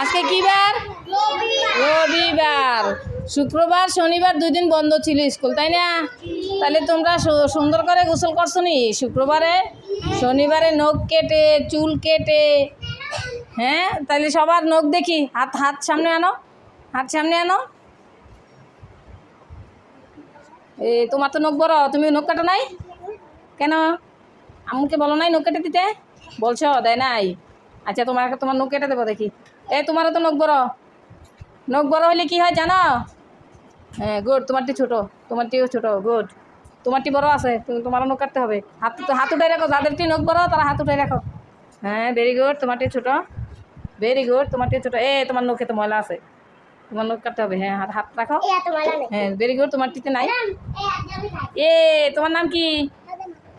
আজকে কি বার? রবিবার। শুক্রবার, শনিবার দুই দিন বন্ধ ছিল স্কুল, তাই না? তাহলে তোমরা সুন্দর করে গোসল করছ নি? শুক্রবারে, শনিবারে নখ কেটে, চুল কেটে হ্যাঁ? তাহলে সবার নখ দেখি, হাত হাত সামনে আনো, হাত সামনে আনো। এ, তোমার তো নখ বড়, তুমি নখ কাটো নাই? কেন? আম্মুকে বলো নাই নখ কেটে দিতে? বলছো, দেয় নাই। আচ্ছা তোমার তোমার নখ কেটে দেবো দেখি। এ তোমারও তো নখ বড়। নখ বড় হলে কি হয় জানো? হ্যাঁ গুড তোমারটি ছোটো তোমারটিও ছোটো গুড। তোমারটি বড় আছে তুমি তোমারও নখ কাটতে হবে। হাত তো হাত উঠাই রাখো যাদেরটি নখ বড় তারা হাত উঠাই রাখো। হ্যাঁ ভেরি গুড তোমারটি ছোটো। ভেরি গুড তোমারটি ছোটো। এ তোমার নখে তো ময়লা আছে। তোমার নখ কাটতে হবে হ্যাঁ হাত রাখো। হ্যাঁ ভেরি গুড তোমারটিতে নাই। এ তোমার নাম কি?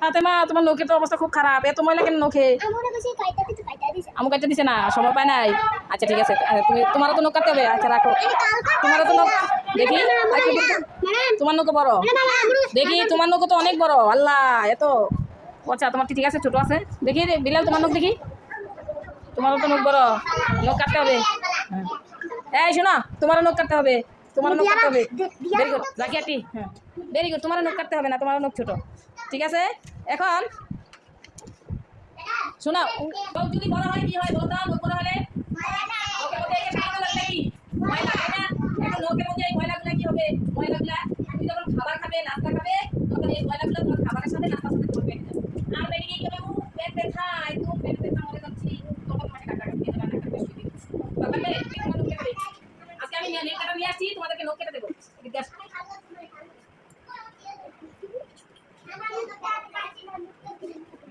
হাতে মা তোমার নখে তো অবস্থা খুব খারাপ এত ময়লা কেন নখে আমু কাটতে দিছে না সময় পায় নাই আচ্ছা ঠিক আছে তুমি তোমারও তো নখ কাটতে হবে আচ্ছা রাখো তোমারও তো নখ দেখি আচ্ছা, তোমার নৌকো বড় দেখি তোমার নৌকো তো অনেক বড় আল্লাহ এত আচ্ছা তোমার ঠিক আছে ছোট আছে দেখি বিলাল তোমার নখ দেখি তোমারও তো নখ বড় নখ কাটতে হবে হ্যাঁ এই শোনো তোমারও নখ কাটতে হবে তোমারও নখ কাটতে হবে ভেরি গুড জাকিয়াটি হ্যাঁ ভেরি গুড তোমারও নখ কাটতে হবে না তোমারও নখ ছোট ঠিক আছে এখন শোনো নখ যদি বড় হয় কি হয় বলতাম বড় হলে? ওকে ময়লা তাই না? এখন ময়লাগুলো হবে? ময়লাগুলো তুমি যখন খাবার খাবে, নাস্তা খাবে, তখন এই ময়লাগুলো তোমার খাবারের সাথে, নাস্তার সাথে আর বেরিয়ে গিয়ে কি হবে পেট ব্যথা একদম পেট ব্যথা, মরে তখন টাকা দিয়ে বেশি দিয়ে দিচ্ছি বাবা রে, তোমার নখ কেটে দেবে। আজকে আমি নেল কাটা নিয়ে আসছি তোমাদেরকে নখ কেটে দেবো এদিকে আসো। শেষ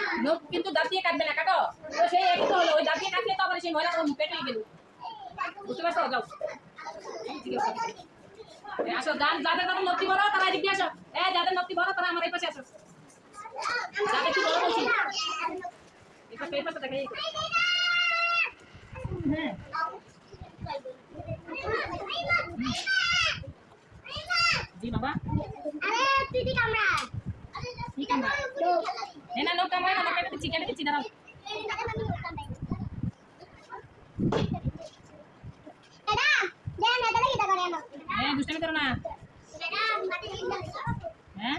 নখ কিন্তু দাঁত দিয়ে কাটবে না কাটো। তো সেই একই তো হলো ওই দাঁত দিয়ে কাটলে তো আবার সেই ময়লা তোমার পেটে গেল বুঝতে পারছ? যাও। আসো যার যাদের যাদের নথি বড় তারা এদিক আসো। এ যাদের নথি বড় তারা আমার এই পাশে আসো। যাদের কি বড় বলছি? এই পাশে এই পাশে দেখাই হ্যাঁ। জি বাবা। কি কামড়া এ না নখ কামড়ায় না নখ কেটে দিচ্ছি কেটে দিচ্ছি দাঁড়াও হ্যাঁ দুষ্টামি করো না হ্যাঁ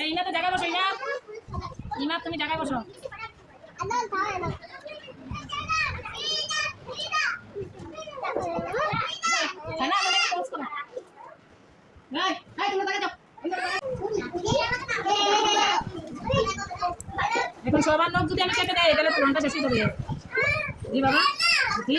এই ইনা তো জায়গায় বসো ইনা ইমা তুমি জায়গায় বসো হ্যাঁ না মানে পোজ করো এই এই তোমরা জায়গায় যাও এখন সবার নখ যদি আমি কেটে দেয় তাহলে ফোনটা বেশি করে জি বাবা? জি